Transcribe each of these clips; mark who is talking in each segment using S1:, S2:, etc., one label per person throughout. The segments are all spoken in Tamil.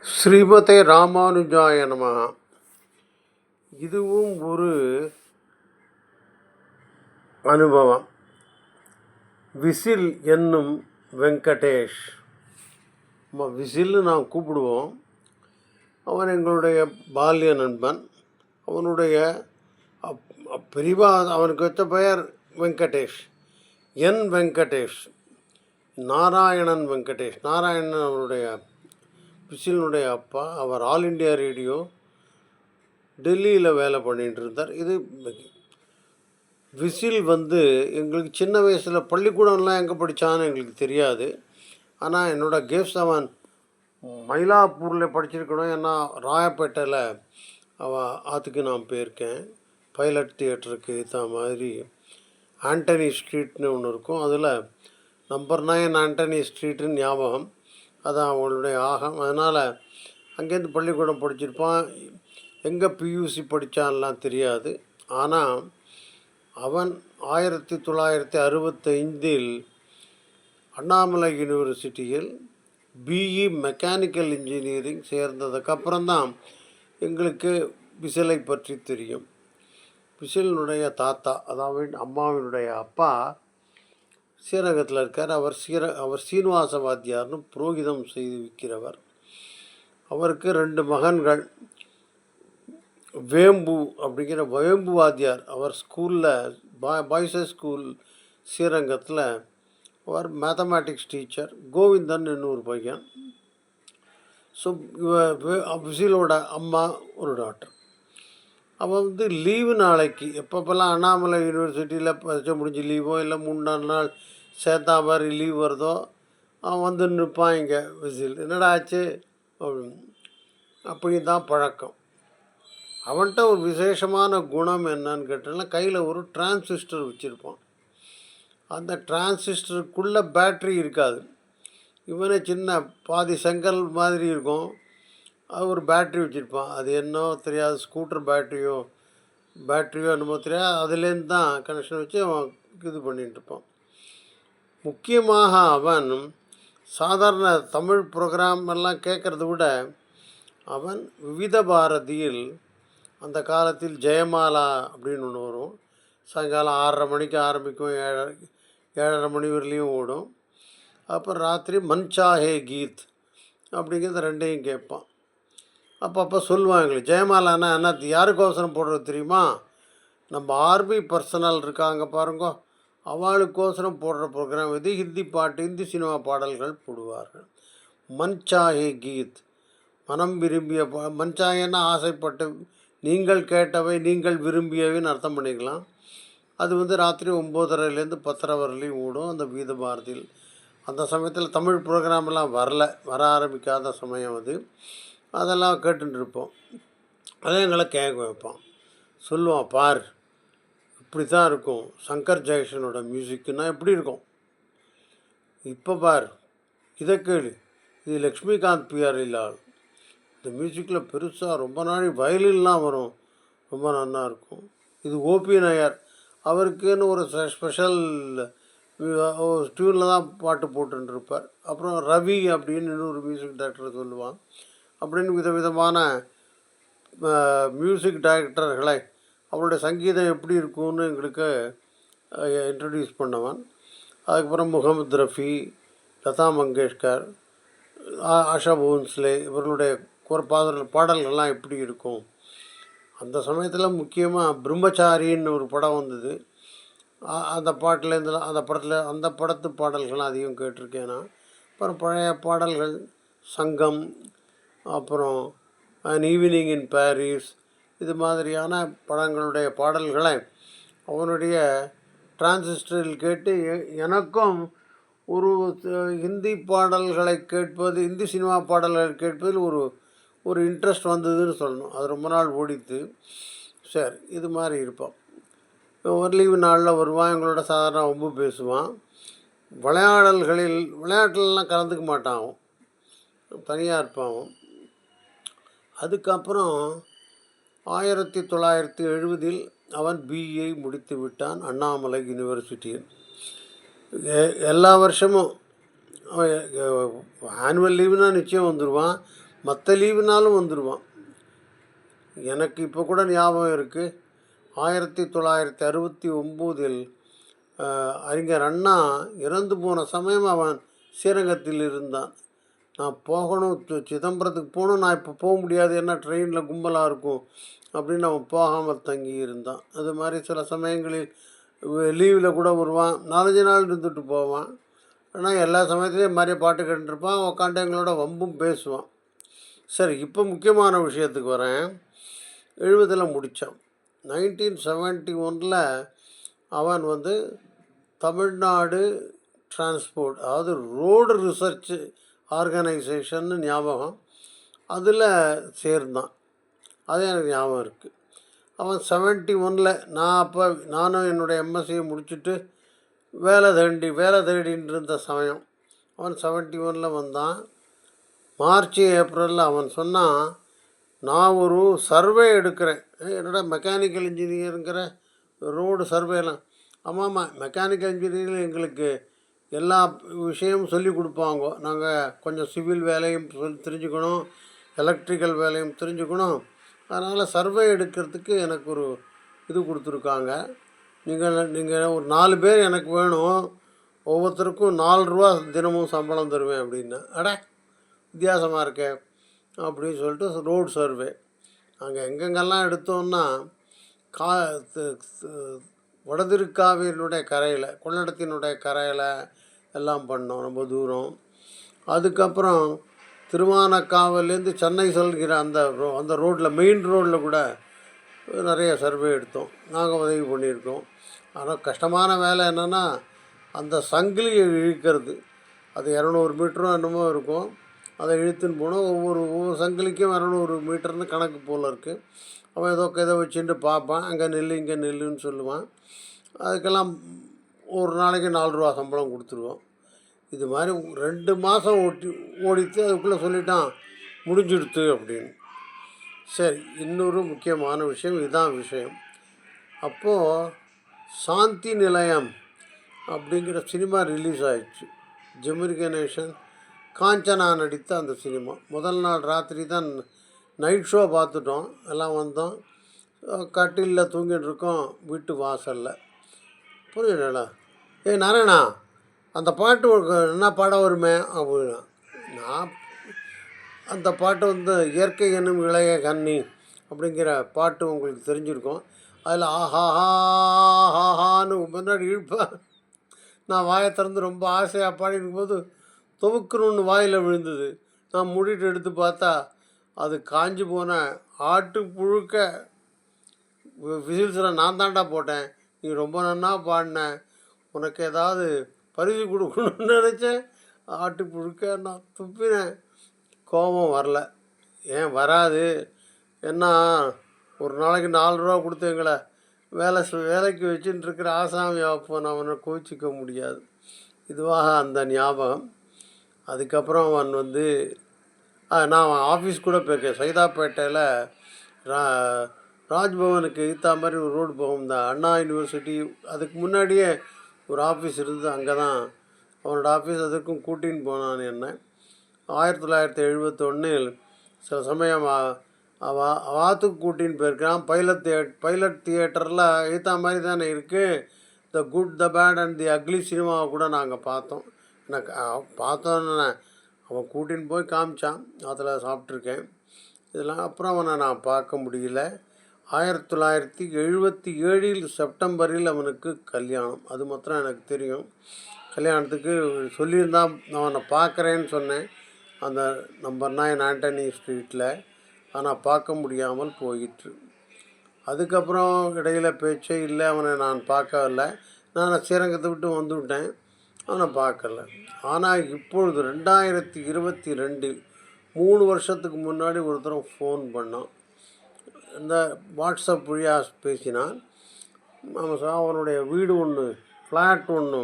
S1: ஸ்ரீமதே ராமானுஜாய நமः. இதுவும் ஒரு அனுபவம். விசில் என்னும் வெங்கடேஷ். ம- விசில்னு நாம் கூப்பிடுவோம். அவன் எங்களுடைய பால்ய நண்பன். அவனுடைய அப்- அவனுக்கு வச்ச பெயர் வெங்கடேஷ். என் வெங்கடேஷ். நாராயணன் வெங்கடேஷ். நாராயணன் அவனுடைய விசிலனுடைய அப்பா அவர் ஆல் இண்டியா ரேடியோ டெல்லியில் வேலை பண்ணிகிட்டு இருந்தார் இது விசில் வந்து எங்களுக்கு சின்ன வயசில் பள்ளிக்கூடம்லாம் எங்கே படித்தான்னு எங்களுக்கு தெரியாது. ஆனால் என்னோடய கேஸ் அவன் மயிலாப்பூரில் படிச்சிருக்கணும். ஏன்னா ராயப்பேட்டையில் அவள் ஆற்றுக்கு நான் போயிருக்கேன். பைலட் தியேட்டருக்கு ஏற்ற மாதிரி ஆண்டனி ஸ்ட்ரீட்னு ஒன்று இருக்கும். அதில் நம்பர் நைன் ஆண்டனி ஸ்ட்ரீட்டுன்னு ஞாபகம். அதான் அவங்களுடைய ஆகம். அதனால் அங்கேருந்து பள்ளிக்கூடம் படிச்சிருப்பான். எங்கே பியூசி படித்தான்லாம் தெரியாது. ஆனால் அவன் ஆயிரத்தி தொள்ளாயிரத்தி அறுபத்தைந்தில் அண்ணாமலை யூனிவர்சிட்டியில் பிஇ மெக்கானிக்கல் இன்ஜினியரிங் சேர்ந்ததுக்கப்புறம் தான் எங்களுக்கு விசிலை பற்றி தெரியும். விசிலினுடைய தாத்தா அதாவது அம்மாவினுடைய அப்பா ஸ்ரீரங்கத்தில் இருக்கார். அவர் சீர அவர் சீனிவாச வாத்தியார்னு புரோகிதம் செய்து விற்கிறவர் அவருக்கு ரெண்டு மகன்கள். வேம்பு அப்படிங்கிற வேம்பு வாத்தியார் அவர் ஸ்கூலில் பாய் பாய்ஸ் ஸ்கூல் ஸ்ரீரங்கத்தில் அவர் மேத்தமேட்டிக்ஸ் டீச்சர் கோவிந்தன் இன்னொரு பையன். ஸோ இவ விசிலோட அம்மா ஒரு டாக்டர். அவன் வந்து லீவு நாளைக்கு. எப்பப்போல்லாம் அண்ணாமலை யூனிவர்சிட்டியில் பரிச்சை முடிஞ்சு லீவோ இல்லை மூணு நாலு நாள் சேர்த்தா மாதிரி லீவ் வருதோ அவன் வந்து நிற்பான் இங்கே விசில். என்னடா ஆச்சு? அப்படின்னு. அப்படி தான் பழக்கம். அவன்கிட்ட ஒரு விசேஷமான குணம் என்னன்னு கேட்டோம்னா கையில் ஒரு டிரான்சிஸ்டர் வச்சுருப்பான். அந்த டிரான்சிஸ்டருக்குள்ளே பேட்ரி இருக்காது. இவனே சின்ன பாதி செங்கல் மாதிரி இருக்கும். ஒரு பேட்ரி வச்சுருப்பான். அது என்னோ தெரியாது. ஸ்கூட்டர் பேட்ரியோ பேட்ரியோ என்னமோ தெரியாது. அதுலேருந்து தான் கனெக்ஷன் வச்சு அவன் இது பண்ணிகிட்ருப்பான் முக்கியமாக அவன் சாதாரண தமிழ் ப்ரோக்ராம் எல்லாம் கேட்குறத விட அவன் விவித பாரதியில் அந்த காலத்தில் ஜெயமாலா அப்படின்னு ஒன்று வரும். சாயங்காலம் ஆறரை மணிக்கு ஆரம்பிக்கும். ஏழரை ஏழரை மணி வரலையும் ஓடும். அப்புறம் ராத்திரி மன்சாஹே கீத் அப்படிங்கிறத ரெண்டையும் கேட்பான். அப்பப்போ சொல்லுவான் எங்களுக்கு ஜெயமாலானா என்ன யாருக்கோசரம் போடுறது தெரியுமா? நம்ம ஆர்மி பர்சனல் இருக்காங்க பாருங்க அவளுக்கோசரம் போடுற ப்ரோக்ராம் இது. ஹிந்தி பாட்டு ஹிந்தி சினிமா பாடல்கள் போடுவார்கள். மன்சாஹே கீத். மனம் விரும்பிய பா மன்சாயன்னா ஆசைப்பட்டு நீங்கள் கேட்டவை நீங்கள் விரும்பியவைன்னு அர்த்தம் பண்ணிக்கலாம். அது வந்து ராத்திரி ஒம்போதரைலேருந்து பத்தரை வரலையும் ஓடும் அந்த வீத பாரதியில். அந்த சமயத்தில் தமிழ் ப்ரோக்ராம்லாம் வரல வர ஆரம்பிக்காத சமயம் அது. அதெல்லாம் கேட்டுட்டு இருப்போம் எங்களை கேட்க வைப்பான் சொல்லுவான் பார் இப்படி தான் இருக்கும். சங்கர் ஜெயசனோட மியூசிக்குன்னா எப்படி இருக்கும்? இப்போ பார் இதை கேளு. இது லக்ஷ்மிகாந்த் பிஆர் இல்லால் இந்த மியூசிக்கில் பெருசாக ரொம்ப நாள் வயலின்லாம் வரும். ரொம்ப நல்லா இருக்கும். இது ஓபி நாயர். அவருக்குன்னு ஒரு ஸ்பெஷல் டியூனில் தான் பாட்டு போட்டுன்னு இருப்பார் அப்புறம் ரவி அப்படின்னு இன்னொரு மியூசிக் டைரக்டர் சொல்லுவான். அப்படின்னு விதவிதமான மியூசிக் டைரக்டர்களை அவருடைய சங்கீதம் எப்படி இருக்கும்னு எங்களுக்கு இன்ட்ரடியூஸ் பண்ணவன். அதுக்கப்புறம் முகமது ரஃபி லதா மங்கேஷ்கர் ஆஷா போன்ஸ்லே இவர்களுடைய குர பாடல்கள்லாம் எப்படி இருக்கும். அந்த சமயத்தில் முக்கியமாக பிரம்மச்சாரின்னு ஒரு படம் வந்தது. அந்த பாட்டிலேருந்து அந்த படத்தில் அந்த படத்து பாடல்கள்லாம் அதிகம் கேட்டிருக்கேன் நான். அப்புறம் பழைய பாடல்கள் சங்கம் அப்புறம் அன் ஈவினிங் இன் பாரிஸ் இது மாதிரியான படங்களுடைய பாடல்களை அவனுடைய டிரான்சிஸ்டரில் கேட்டு எ- எனக்கும் ஒரு ஹிந்தி பாடல்களை கேட்பது ஹிந்தி சினிமா பாடல்களை கேட்பதில் ஒரு ஒரு இன்ட்ரெஸ்ட் வந்ததுன்னு சொல்லணும். அது ரொம்ப நாள் ஓடித்து சரி இது மாதிரி இருப்போம். ஒரு லீவு நாளில் வருவான் எங்களோட சாதாரண ரொம்ப பேசுவான். விளையாடல்களில் விளையாட்டுலலாம் கலந்துக்க மாட்டான் தனியாக இருப்பான் அதுக்கப்புறம் ஆயிரத்தி தொள்ளாயிரத்தி எழுபதில் அவன் பிஏ முடித்து விட்டான் அண்ணாமலை யூனிவர்சிட்டியில் எ- எல்லா வருஷமும் ஆனுவல் லீவுனால் நிச்சயம் வந்துடுவான் மற்ற லீவுனாலும் வந்துடுவான் எனக்கு இப்போ கூட ஞாபகம் இருக்குது ஆயிரத்தி தொள்ளாயிரத்தி அறுபத்தி ஒம்போதில் அறிஞர் அண்ணா இறந்து போன சமயம் அவன் ஸ்ரீரங்கத்தில் இருந்தான். நான் போகணும் சிதம்பரத்துக்கு போகணும் நான் இப்போ போக முடியாது ஏன்னா ட்ரெயினில் கும்பலாக இருக்கும் அப்படின்னு அவன் போகாமல் தங்கி இருந்தான். அது மாதிரி சில சமயங்களில் லீவில் கூட வருவான். நாலஞ்சு நாள் இருந்துட்டு போவான். ஆனால் எல்லா சமயத்துலேயும் மாதிரி பாட்டு கேட்டுருப்பான் உட்காந்து எங்களோட வம்பும் பேசுவான். சரி இப்போ முக்கியமான விஷயத்துக்கு வரேன். எழுபதில் முடித்தான் நைன்டீன் செவன்ட்டி ஒனில் அவன் வந்து தமிழ்நாடு டிரான்ஸ்போர்ட் அதாவது ரோடு ரிசர்ச்சு ஆர்கனைசேஷன்னு ஞாபகம் அதில் சேர்ந்தான். அது எனக்கு ஞாபகம் இருக்குது அவன் செவன்ட்டி ஒனில் நான் அப்போ நானும் என்னுடைய எம்எஸ்சியை முடிச்சுட்டு வேலை தேடி வேலை தேடின்னு இருந்த சமயம் அவன் செவன்ட்டி ஒனில் வந்தான். மார்ச் ஏப்ரலில் அவன் சொன்னான் நான் ஒரு சர்வே எடுக்கிறேன். என்னடா மெக்கானிக்கல் இன்ஜினியருங்கிற ரோடு சர்வேலாம்? ஆமாம் மெக்கானிக்கல் இன்ஜினியரிங் எங்களுக்கு எல்லா விஷயமும் சொல்லி கொடுப்பாங்க. நாங்கள் கொஞ்சம் சிவில் வேலையும் சொல் தெரிஞ்சுக்கணும். எலக்ட்ரிக்கல் வேலையும் தெரிஞ்சுக்கணும். அதனால் சர்வே எடுக்கிறதுக்கு எனக்கு ஒரு இது கொடுத்துருக்காங்க. நீங்கள் நீங்கள் ஒரு நாலு பேர் எனக்கு வேணும். ஒவ்வொருத்தருக்கும் நாலு ரூபா தினமும் சம்பளம் தருவேன் அப்படின்னு. அட வித்தியாசமாக இருக்கே. அப்படின்னு சொல்லிட்டு ரோடு சர்வே. நாங்கள் எங்கெங்கெல்லாம் எடுத்தோம்னா கா த- கரையில் கொள்ளடத்தினுடைய கரையில் எல்லாம் பண்ணோம் ரொம்ப தூரம். அதுக்கப்புறம் திருவானக்காவிலேருந்து சென்னை செல்கிற அந்த ரோ அந்த ரோட்டில் மெயின் ரோட்டில் கூட நிறைய சர்வே எடுத்தோம். நாங்கள் உதவி பண்ணியிருக்கோம். ஆனால் கஷ்டமான வேலை என்னென்னா அந்த சங்கிலியை இழுக்கிறது. அது இரநூறு மீட்டரும் என்னமோ இருக்கும். அதை இழுத்துன்னு போனால் ஒவ்வொரு ஒவ்வொரு சங்கிலிக்கும் இரநூறு மீட்டர்னு கணக்கு போல் இருக்குது அவன் ஏதோ இதை வச்சுட்டு பார்ப்பான். அங்கே நெல் இங்கே நெல்லுன்னு சொல்லுவான். அதுக்கெல்லாம் ஒரு நாளைக்கு நாலு ரூபா சம்பளம் கொடுத்துருவோம். இது மாதிரி ரெண்டு மாதம் ஓட்டி ஓடித்து அதுக்குள்ளே சொல்லிட்டான் முடிஞ்சிடுத்து அப்படின்னு. சரி இன்னொரு முக்கியமான விஷயம் இதுதான் விஷயம். அப்போது சாந்தி நிலையம் அப்படிங்கிற சினிமா ரிலீஸ் ஆயிடுச்சு. ஜெமினி கணேசன் காஞ்சனா நடித்த அந்த சினிமா. முதல் நாள் ராத்திரி தான் நைட் ஷோ பார்த்துட்டோம். எல்லாம் வந்தோம். கட்டிலில் தூங்கிட்டு இருக்கோம். வீட்டு வாசலில். புரியலடா ஏய் நாராயணா அந்த பாட்டு என்ன பாடம் வருமே? அப்படின்னா நான் அந்த பாட்டு வந்து இயற்கை என்னும் இளைய கன்னி அப்படிங்கிற பாட்டு உங்களுக்கு தெரிஞ்சிருக்கும். அதில் ஆஹா ஆஹான்னு முன்னாடி இழுப்பேன். நான் வாயை திறந்து ரொம்ப ஆசையாக பாடி போது துவக்கணுன்னு வாயில் விழுந்தது. நான் மூடிட்டு எடுத்து பார்த்தா அது காஞ்சி போன ஆட்டு புழுக்க. விசில்ஸில் நான் தான்டா போட்டேன். நீ ரொம்ப நன்னா பாடின. உனக்கு ஏதாவது பரிசு கொடுக்கணும்னு நினச்சேன். ஆட்டு புழுக்க நான் துப்பினேன். கோபம் வரல. ஏன் வராது? என்ன ஒரு நாளைக்கு நாலு ரூபா கொடுத்து எங்களை வேலை செ- வேலைக்கு வச்சுட்டு இருக்கிற ஆசாமி அப்போ நான் அவனை கோச்சிக்க முடியாது. இதுவாக அந்த ஞாபகம். அதுக்கப்புறம் அவன் வந்து நான் அவன் ஆஃபீஸ் கூட போயிருக்கேன். சைதாப்பேட்டையில் ரா ராஜ்பவனுக்கு எதிர்த்தா மாதிரி ஒரு ரோடு போகும் தான். அண்ணா யூனிவர்சிட்டி அதுக்கு முன்னாடியே ஒரு ஆஃபீஸ் இருந்தது அங்கே தான் அவனோட ஆஃபீஸ் அதுக்கும் கூட்டின்னு போனான் என்ன ஆயிரத்தி தொள்ளாயிரத்தி எழுபத்தொன்னில் சில சமயம் அவா அவாத்துக்கு கூட்டின்னு போயிருக்கிறான். பைலட் தியேட் பைலட் தியேட்டரில் ஈத்தா மாதிரி தானே இருக்குது the good the bad and the ugly சினிமாவை கூட நாங்கள் பார்த்தோம். நான் பார்த்தோன்ன பார்த்தோன்னு அவன் கூட்டின்னு போய் காமிச்சான். அதில் சாப்பிட்ருக்கேன். இதெல்லாம் அப்புறம் அவனை நான் பார்க்க முடியல. ஆயிரத்தி தொள்ளாயிரத்தி எழுபத்தி ஏழில் செப்டம்பரில் அவனுக்கு கல்யாணம். அது மாத்திரம் எனக்கு தெரியும். கல்யாணத்துக்கு சொல்லியிருந்தான் நான் அவனை பார்க்குறேன்னு சொன்னேன். அந்த நம்பர் நைன் ஆண்டனி ஸ்ட்ரீட்டில். ஆனால் பார்க்க முடியாமல் போயிற்று. அதுக்கப்புறம் இடையில் பேச்சே இல்லை. அவனை நான் பார்க்கவில்லை நான் ஸ்ரீரங்கத்தை விட்டு வந்துவிட்டேன் அவனை பார்க்கல. ஆனால் இப்பொழுது ரெண்டாயிரத்தி இருபத்தி ரெண்டில் மூணு வருஷத்துக்கு முன்னாடி ஒருத்தரும் ஃபோன் பண்ணான். இந்த வாட்ஸ்அப் வழியாக பேசினான். நம்ம சொன்னான், அவனுடைய வீடு ஒன்று ஃப்ளாட் ஒன்று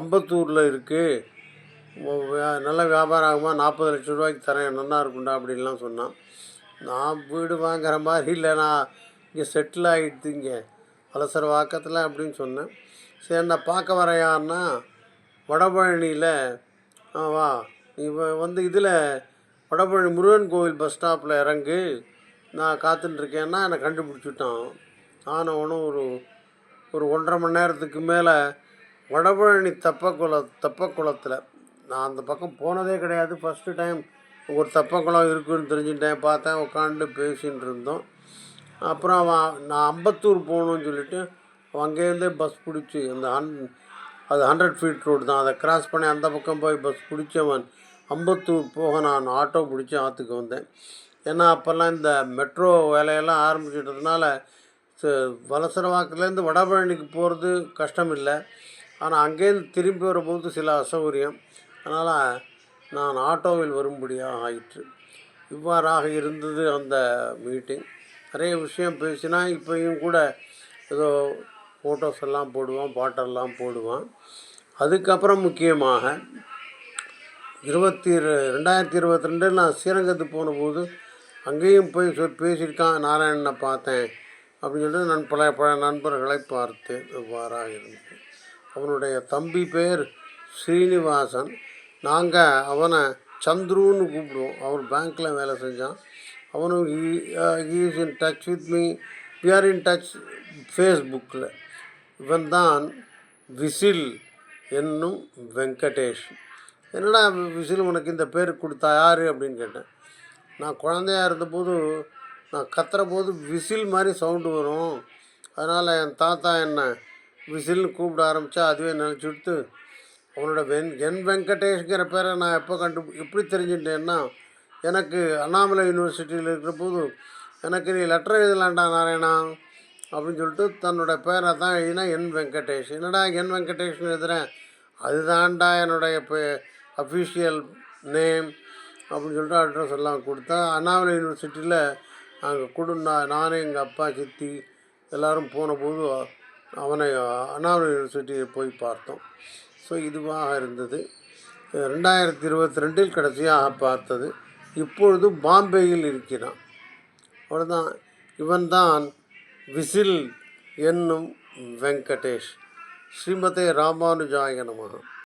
S1: அம்பத்தூரில் இருக்குது நல்ல வியாபாரம் ஆகுமா நாற்பது லட்ச ரூபாய்க்கு தரேன் நல்லா இருக்கும்டா அப்படின்லாம் சொன்னான். நான் வீடு வாங்குற மாதிரி இல்லை நான் இங்கே செட்டில் ஆகிடுது இங்கே. அலசர வாக்கத்தில் அப்படின்னு சொன்னேன். சரி நான் பார்க்க வரையான்னா வடபழனியில் ஆ வா. நீ வந்து இதில் வடபழனி முருகன் கோவில் பஸ் ஸ்டாப்பில் இறங்கு. நான் காத்துட்ருக்கேன்னா என்னை கண்டுபிடிச்சிட்டான். ஆனவனும் ஒரு ஒரு ஒன்றரை மணி நேரத்துக்கு மேலே வடபழனி தெப்பக்குள தெப்பக்குளத்தில். நான் அந்த பக்கம் போனதே கிடையாது. ஃபஸ்ட்டு டைம் ஒரு தெப்பக்குளம் இருக்குன்னு தெரிஞ்சுட்டேன் பார்த்தேன் உட்காந்து பேசின்னு இருந்தோம் அப்புறம் அவன் நான் அம்பத்தூர் போகணுன்னு சொல்லிட்டு அவன் அங்கேருந்தே பஸ் பிடிச்சி அந்த அன் அது ஹண்ட்ரட் ஃபீட் ரோடு தான். அதை கிராஸ் பண்ணி அந்த பக்கம் போய் பஸ் பிடிச்சவன் அம்பத்தூர் போக நான் ஆட்டோ பிடிச்சி ஆற்றுக்கு வந்தேன். ஏன்னா அப்போல்லாம் இந்த மெட்ரோ வேலையெல்லாம் ஆரம்பிச்சிட்டதுனால வலசரவாக்கிலேருந்து வடபழனிக்கு போகிறது கஷ்டம் இல்லை ஆனால் அங்கேருந்து திரும்பி வரும்போது சில அசௌகரியம். அதனால் நான் ஆட்டோவில் வரும்படியாக ஆயிற்று. இவ்வாறாக இருந்தது அந்த மீட்டிங் நிறைய விஷயம் பேசினா இப்போயும் கூட ஏதோ ஃபோட்டோஸ் எல்லாம் போடுவான் பாட்டெல்லாம் போடுவான். அதுக்கப்புறம் முக்கியமாக இருபத்தி ரெண்டாயிரத்தி இருபத்தி ரெண்டில் நான் ஸ்ரீரங்கத்துக்கு போனபோது அங்கேயும் போய் சொல் பேசியிருக்கான் நாராயணனை பார்த்தேன் அப்படின்னு சொல்லிட்டு நான் பல பல நண்பர்களை பார்த்து இவ்வாறாக இருந்தது. அவனுடைய தம்பி பேர் ஸ்ரீனிவாசன். நாங்கள் அவனை சந்துருன்னு கூப்பிடுவோம். அவர் பேங்க்கில் வேலை செஞ்சான். அவனும் is in touch with me we are in touch ஃபேஸ்புக்கில் இவன் தான் விசில் என்னும் வெங்கடேஷ். என்னடா விசில் உனக்கு இந்த பேர் கொடுத்தா யார் அப்படின்னு கேட்டேன். நான் குழந்தையா இருந்தபோது நான் கத்துற போது விசில் மாதிரி சவுண்டு வரும். அதனால் என் தாத்தா என்ன விசில்னு கூப்பிட ஆரம்பித்தா அதுவே நினச்சி விட்டு அவனோட வென் என் வெங்கடேஷ்ங்கிற பேரை நான் எப்போ கண்டு எப்படி தெரிஞ்சுட்டேன்னா எனக்கு அண்ணாமலை யூனிவர்சிட்டியில் இருக்கிற போது எனக்கு நீ லெட்டர் எழுதலாண்டா நாராயணா. அப்படின்னு சொல்லிட்டு தன்னோட பேரை தான் எழுதினா என் வெங்கடேஷ். என்னடா என் வெங்கடேஷ்னு எழுதுகிறேன் அதுதான்டா என்னுடைய பே அஃபிஷியல் நேம் அப்படின்னு சொல்லிட்டு அட்ரஸ் எல்லாம் கொடுத்தா அண்ணாமலை யூனிவர்சிட்டியில் அங்கே கொடு நான் நானும் எங்கள் அப்பா சித்தி எல்லோரும் போனபோது அவனை அண்ணாமலை யூனிவர்சிட்டியை போய் பார்த்தோம். ஸோ இதுவாக இருந்தது. ரெண்டாயிரத்தி இருபத்தி ரெண்டில் கடைசியாக பார்த்தது. இப்பொழுது பாம்பேயில் இருக்கிறான். அவ்வளோதான் இவன் தான் விசில் என்னும் வெங்கடேஷ். ஸ்ரீமதே ராமானுஜாய நமः